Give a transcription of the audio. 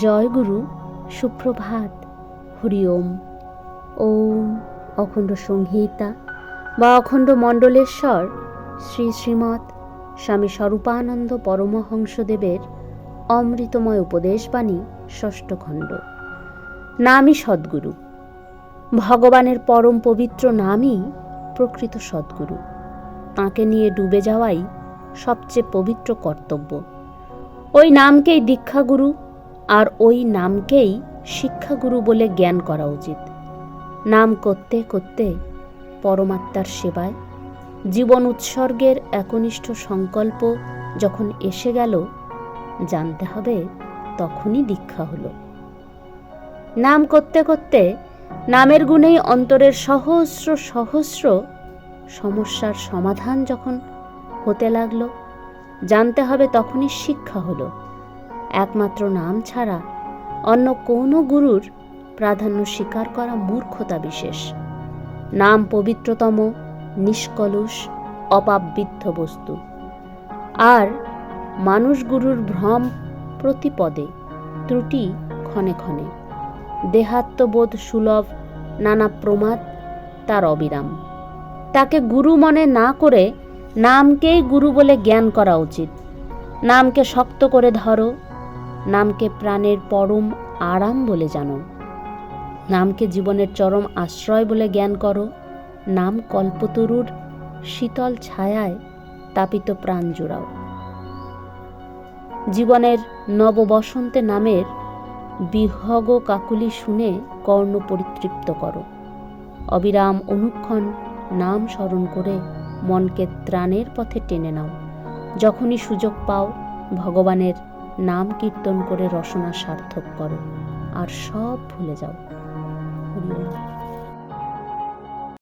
জয় গুরু, সুপ্রভাত। হরি ওম। ওম অখণ্ড সংহিতা বা অখণ্ড মণ্ডলেশ্বর শ্রী শ্রীমৎ স্বামী স্বরূপানন্দ পরমহংসদেবের অমৃতময় উপদেশবাণী, ষষ্ঠ খণ্ড। নামই সদ্গুরু। ভগবানের পরম পবিত্র নামই প্রকৃত সদ্গুরু। তাঁকে নিয়ে ডুবে যাওয়াই সবচেয়ে পবিত্র কর্তব্য। ওই নামকেই দীক্ষাগুরু আর ওই নামকেই শিক্ষাগুরু বলে জ্ঞান করা উচিত। নাম করতে করতে পরমাত্মার সেবায় জীবন উৎসর্গের একনিষ্ঠ সংকল্প যখন এসে গেল, জানতে হবে তখনই দীক্ষা হলো। নাম করতে করতে নামের গুণেই অন্তরের সহস্র সহস্র সমস্যার সমাধান যখন হতে লাগল, জানতে হবে তখনই শিক্ষা হলো। একমাত্র নাম ছাড়া অন্য কোনো গুরুর প্রাধান্য স্বীকার করা মূর্খতা বিশেষ। নাম পবিত্রতম, নিষ্কলুষ, অপাবৃদ্ধ বস্তু। আর মানুষ গুরুর ভ্রম প্রতিপদে ত্রুটি ক্ষণে ক্ষণে। দেহাত্মবোধ সুলভ নানা প্রমাদ তার অবিরাম। তাকে গুরু মনে না করে নামকেই গুরু বলে জ্ঞান করা উচিত। নামকে শক্ত করে ধরো নামকে প্রাণের পরম আরাম বলে জানো। নামকে জীবনের চরম আশ্রয় বলে জ্ঞান করো। নাম কল্পতরুর শীতল ছায়ায় তাপিত প্রাণ জোড়াও। জীবনের নববসন্তে নামের বিহগ কাকুলি শুনে কর্ণ পরিতৃপ্ত করো। অবিরাম অনুক্ষণ নাম স্মরণ করে মনকে ত্রাণের পথে টেনে নাও। যখনই সুযোগ পাও, ভগবানের নাম কীর্তন করে রসনা সার্থক করো আর সব ভুলে যাও।